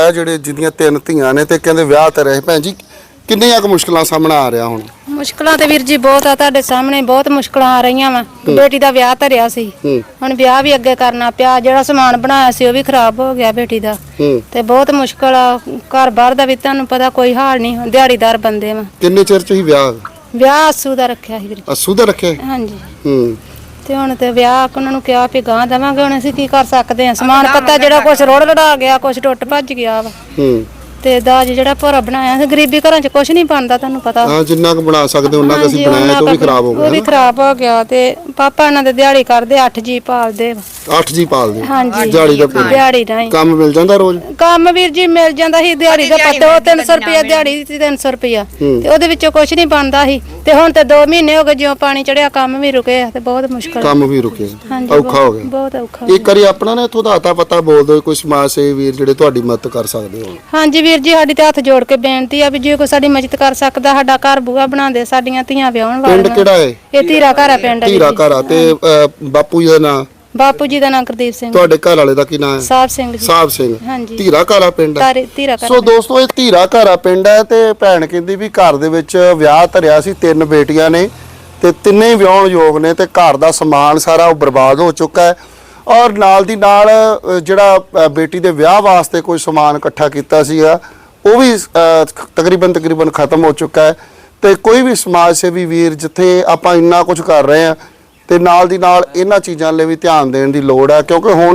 ਆ ਜਿਹੜੇ ਜਿਹਦੀਆਂ ਤਿੰਨ ਧੀਆਂ ਨੇ ਤੇ ਕਹਿੰਦੇ ਵਿਆਹ ਤੇ ਰਹੇ। ਭੈਣ ਜੀ ਕਿੰਨੀਆਂ ਕੁ ਮੁਸ਼ਕਲਾਂ ਸਾਹਮਣੇ ਆ ਰਿਹਾ ਹੁਣ? ਮੁਸ਼ਕਲਾਂ ਤੇ ਵੀਰ ਜੀ ਬਹੁਤ ਆ ਤੁਹਾਡੇ ਸਾਹਮਣੇ ਬਹੁਤ ਮੁਸ਼ਕਲਾਂ ਆ ਰਹੀਆਂ ਵਾ। ਬੇਟੀ ਦਾ ਵਿਆਹ ਧਰਿਆ ਸੀ। ਹੁਣ ਵਿਆਹ ਵੀ ਅੱਗੇ ਕਰਨਾ ਪਿਆ ਜਿਹੜਾ ਸਮਾਨ ਬਣਾਇਆ ਸੀ ਉਹ ਵੀ ਖਰਾਬ ਹੋ ਗਿਆ ਬੇਟੀ ਦਾ। ਤੇ ਬਹੁਤ ਮੁਸ਼ਕਲ ਆ ਘਰ ਬਾਹਰ ਦਾ ਵੀ ਤੁਹਾਨੂੰ ਪਤਾ ਕੋਈ ਹਾਲ ਨਹੀਂ ਦਿਹਾੜੀਦਾਰ ਬੰਦੇ ਵਾ। ਕਿੰਨੇ ਚਿਰ ਚ ਹੀ ਵਿਆਹ? ਵਿਆਹ ਆਸੂ ਦਾ ਰੱਖਿਆ ਸੀ ਵੀਰ ਅਸੂ ਦਾ ਰੱਖਿਆ? ਹਾਂਜੀ। ਹੂੰ। ਤੇ ਹੁਣ ਤੇ ਵਿਆਹ ਉਹਨਾਂ ਨੂੰ ਕਿਹਾ ਵੀ ਗਾਂ ਦੇਵਾਂਗੇ ਹੁਣ ਅਸੀਂ ਕੀ ਕਰ ਸਕਦੇ ਹਾਂ? ਸਮਾਨ ਪੱਤਾ ਜਿਹੜਾ ਕੁਝ ਰੋੜ ਲੜਾ ਗਿਆ ਕੁਝ ਟੁੱਟ ਭੱਜ ਗਿਆ ਵਾ। ਹੂੰ। ਤੇ ਦਾਜ ਜਿਹੜਾ ਭੋਰਾ ਬਣਾਇਆ ਸੀ ਗਰੀਬੀ ਘਰਾਂ 'ਚ ਕੁਝ ਨਹੀਂ ਬਣਦਾ ਤੁਹਾਨੂੰ ਪਤਾ। ਹਾਂ ਜਿੰਨਾ ਕੁ ਬਣਾ ਸਕਦੇ ਉਹਨਾਂ ਕੁ ਅਸੀਂ ਹਾਂਜੀ, ਬਣਾਇਆ ਤੇ ਉਹ ਵੀ ਉਹਨਾਂ ਖਰਾਬ ਹੋ ਉਹ ਵੀ ਗਿਆ ਖਰਾਬ ਹੋ ਗਿਆ ਤੇ ਪਾਪਾ ਇਹਨਾਂ ਦੇ ਦਿਹਾੜੀ ਕਰਦੇ 8 ਜੀ ਪਾਲਦੇ ਵਾ। 8 ਜੀ ਪਾਲਦੇ। ਹਾਂਜੀ। ਦਿਹਾੜੀ ਦਾ ਪੂਰਾ। ਦਿਹਾੜੀ ਨਹੀਂ ਕੰਮ ਮਿਲ ਜਾਂਦਾ ਰੋਜ਼? ਕੰਮ ਵੀਰ ਜੀ ਮਿਲ ਜਾਂਦਾ ਸੀ ਦਿਹਾੜੀ ਦਾ ਪੱਤੇ ਉਹ 300 ਰੁਪਿਆ ਦਿਹਾੜੀ ਸੀ 300 ਰੁਪਿਆ ਤੇ ਉਹਦੇ ਵਿੱਚੋਂ ਕੁਝ ਨਹੀਂ ਬਣਦਾ ਸੀ। ਤੇ ਹੁਣ ਤੇ 2 ਮਹੀਨੇ ਹੋ ਗਏ ਜਿਉਂ ਪਾਣੀ ਚੜਿਆ ਕੰਮ ਵੀ ਰੁਕੇ ਆ ਤੇ ਬਹੁਤ ਮੁਸ਼ਕਲ। ਕੰਮ ਵੀ ਰੁਕੇ ਹਾਂਜੀ ਔਖਾ ਹੋ ਗਿਆ। ਬਹੁਤ ਔਖਾ ਇੱਕ ਵਾਰੀ ਆਪਣਾ ਨਾ ਇਥੋਂ ਦਾ ਆਤਾ ਪਤਾ ਬੋਲ ਦਿਓ ਕੋਈ ਸਮਾਜ ਸੇਵੀ ਵੀਰ ਜਿਹੜੇ ਤੁਹਾਡੀ ਮਦਦ ਕਰ ਸਕਦੇ ਹੋ ਹਾਂਜੀ ਵੀਰ ਜੀ ਸਾਡੀ ਤੇ ਹੱਥ ਜੋੜ ਕੇ ਬੇਨਤੀ ਆ ਵੀ ਜੇ ਕੋਈ ਸਾਡੀ ਮਦਦ ਕਰ ਸਕਦਾ ਸਾਡਾ ਘਰ ਬੂਆ ਬਣਾਉਂਦੇ ਸਾਡੀਆਂ ਧੀਆਂ ਵਿਆਹਣ ਪਿੰਡ ਵਾਲੀਆਂ। ਕਿਹੜਾ ਹੈ? ਇਹ ਧੀਰਾ ਘਰ ਆ ਪਿੰਡ ਵੀਰ ਧੀਰਾ ਜੀ। ਘਰਾ ਤੇ ਅ, ਬਾਪੂ ਜੀ ਦਾ ਨਾਂ? ਬਾਪੂ ਜੀ ਦਾ ਨਾਮ ਗੁਰਦੀਪ ਸਿੰਘ। ਤੁਹਾਡੇ ਘਰ ਵਾਲੇ ਦਾ ਕੀ ਨਾਂ ਹੈ? ਸਾਹਿਬ ਸਿੰਘ ਜੀ। ਸਾਹਿਬ ਸਿੰਘ। ਹਾਂਜੀ। ਧੀਰਾ ਘਰਾ ਪਿੰਡ? ਹੈ ਤਾਰੇ ਧੀਰਾ ਘਰ ਸੋ ਦੋਸਤੋ ਇਹ ਧੀਰਾ ਘਰਾ ਪਿੰਡ ਹੈ ਤੇ ਭੈਣ ਕਹਿੰਦੀ ਵੀ ਘਰ ਦੇ ਵਿੱਚ ਵਿਆਹ ਧਰਿਆ ਸੀ ਤਿੰਨ ਬੇਟੀਆਂ ਨੇ ਤੇ ਤਿੰਨੇ ਹੀ ਵਿਆਹਣ ਯੋਗ ਨੇ ਤੇ ਘਰ ਦਾ ਸਮਾਨ ਸਾਰਾ ਉਹ ਬਰਬਾਦ ਹੋ ਚੁੱਕਾ ਹੈ। ਔਰ ਨਾਲ ਦੀ ਨਾਲ ਅ, ਜਿਹੜਾ ਅ, ਬੇਟੀ ਦੇ ਵਿਆਹ ਵਾਸਤੇ ਕੋਈ ਸਮਾਨ ਇਕੱਠਾ ਕੀਤਾ ਸੀਗਾ ਉਹ ਵੀ ਅ, ਤਕਰੀਬਨ ਤਕਰੀਬਨ ਖਤਮ ਹੋ ਚੁੱਕਾ ਹੈ। ਤੇ ਕੋਈ ਵੀ ਸਮਾਜ ਸੇਵੀ ਵੀਰ ਜਿੱਥੇ ਆਪਾਂ ਇੰਨਾ ਕੁਝ ਕਰ ਰਹੇ ਆ ਤੇ ਨਾਲ ਦੀ ਨਾਲ ਇਹਨਾਂ ਚੀਜ਼ਾਂ ਲਈ ਵੀ ਧਿਆਨ ਦੇਣ ਦੀ ਲੋੜ ਹੈ ਕਿਉਂਕਿ ਹੁਣ